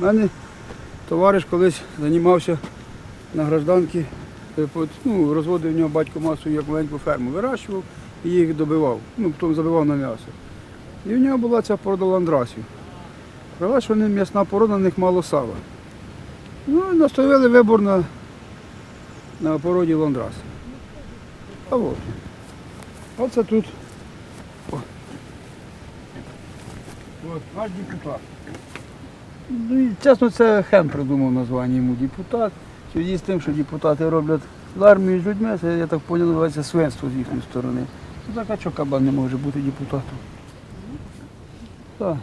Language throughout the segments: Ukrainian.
У мене товариш колись займався на гражданці, е, ну, розводив в нього батько масу як маленьку ферму, вирощував і їх добивав, ну, потім забивав на м'ясо. І в нього була ця порода ландрасів. Правда, що вони м'ясна порода, на них мало сала. Ну, і наставили вибор на, на породі ландрас. А от. Оце тут. От, наш депутат. Ну, і, чесно, це Хем придумав названня йому депутат. Зв'язку з тим, що депутати роблять з армією з людьми, це, я так поняв, називається свинство з їхньої сторони. Ну так, а що кабан не може бути депутатом? Так.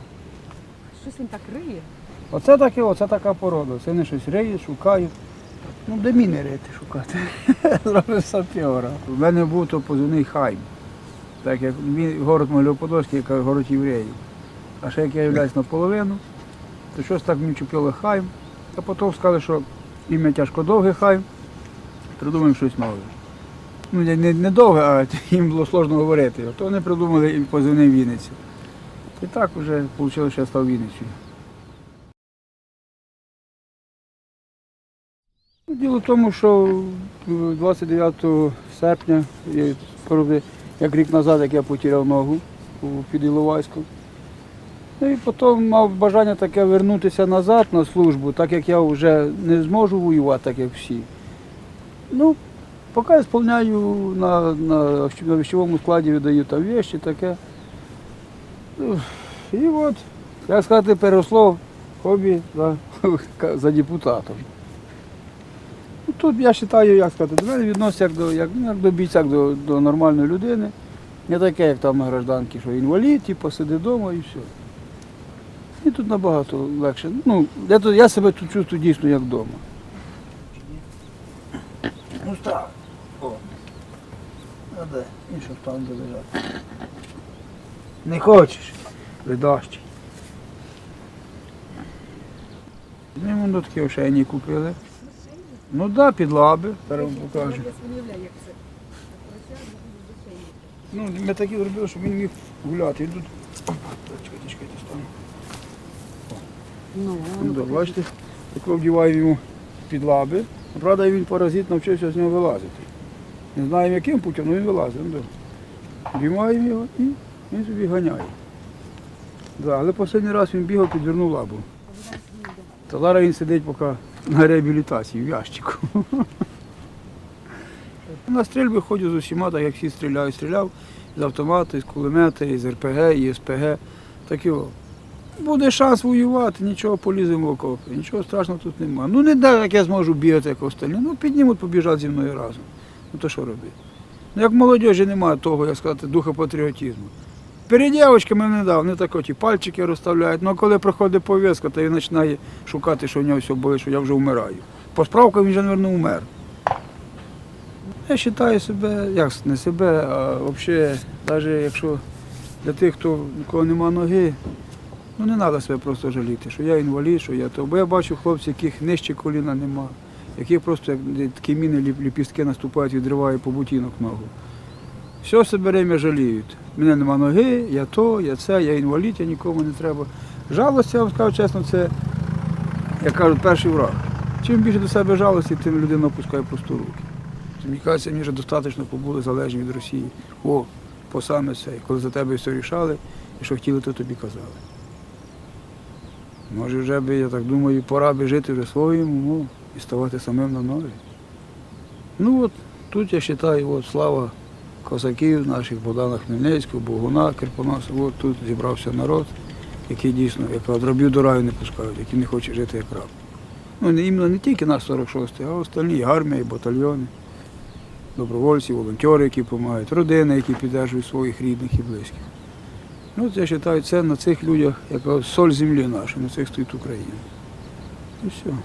Щось він так риє. Оце таке, оце така порода. Це не щось риють, шукають. Ну, де міни рити шукати. Зробив сапіора. У мене був то позивний Хайм. Так як він город Могилів-Подольський, як город євреїв. А ще як я являюсь наполовину, то щось так мені чупили Хайм. А потім сказали, що ім'я тяжко довге Хайм. Придумаємо щось нове. Ну, не, не, довге, а їм було сложно говорити. То вони придумали і позивний Вінниця. І так вже вийшло, що я став Вінницею. Діло в тому, що е, 29 серпня, я як рік назад, як я потеряв ногу під Іловайськом. Ну і потім мав бажання таке вернутися назад на службу, так як я вже не зможу воювати, так як всі. Ну, поки я сповняю на, на, на військовому складі, видаю там вещі таке. І от, як сказати, переросло хобі за, за депутатом. Ну, Тут я вважаю, як сказати, до мене відносяться як до, як, ну, як до бійця, як до, до нормальної людини. Не таке, як там на гражданці, що інвалід, типу, сиди вдома і все. І тут набагато легше. Ну, я, я себе тут чувствую дійсно як вдома. Ну став. О. А де? І що там де лежати. Не хочеш? Ледащий. Ну, воно такі ошейні купили. Ну так, да, під лаби, зараз вам покажу. Ну, ми такі зробили, щоб він міг гуляти. Чекайте, чекайте, стану. Ну, Ну, да, бачите, тако вдіваю йому під лаби. Правда, він паразит навчився з нього вилазити. Не знаємо яким путем, але він вилазить. Ну. Вдіваємо його і він собі ганяє. Да, але останній раз він бігав, підвернув лабу. Та зараз він сидить поки на реабілітації в ящику. На стрільби ходжу з усіма, так як всі стріляють. Стріляв з автомата, з кулемета, із РПГ, і СПГ. Так його. Буде шанс воювати, нічого поліземо в окопи, нічого страшного тут немає. Ну не так, як я зможу бігати, як остальні. Ну піднімуть, побіжать зі мною разом. Ну то що робити? Ну як в молодіжі немає того, як сказати, духа патріотизму. Перед дівчатками не дав, вони так ті пальчики розставляють. Ну а коли проходить пов'язка, то він починає шукати, що в нього все болить, що я вже вмираю. По справкам він вже, мабуть, умер. Я вважаю себе, як не себе, а взагалі, навіть якщо для тих, хто у кого нема ноги, ну не треба себе просто жаліти, що я інвалід, що я то. Бо я бачу хлопців, яких нижче коліна нема, яких просто як такі міни ліпістки наступають, відривають по бутінок ногу. Все себе время жаліють. Мене нема ноги, я то, я це, я інвалід, я нікому не треба. Жалость, я вам скажу чесно, це, як кажуть, перший враг. Чим більше до себе жалості, тим людина опускає просто руки. Мені кажеться, мені вже достатньо побули залежні від Росії. О, по саме це. Коли за тебе все рішали, і що хотіли, то тобі казали. Може вже би, я так думаю, пора би жити вже своєму ну, і ставати самим на ноги. Ну от тут я вважаю, от слава козаків наших, Богдана Хмельницького, Богуна, Кирпоноса, от тут зібрався народ, який дійсно, як дробів до раю не пускають, який не хоче жити як раб. Ну, не, іменно не тільки наш 46-й, а остальні і батальйони, добровольці, волонтери, які допомагають, родини, які підтримують своїх рідних і близьких. Ну, я вважаю, це на цих людях, як соль землі нашої, на цих стоїть Україна. І все.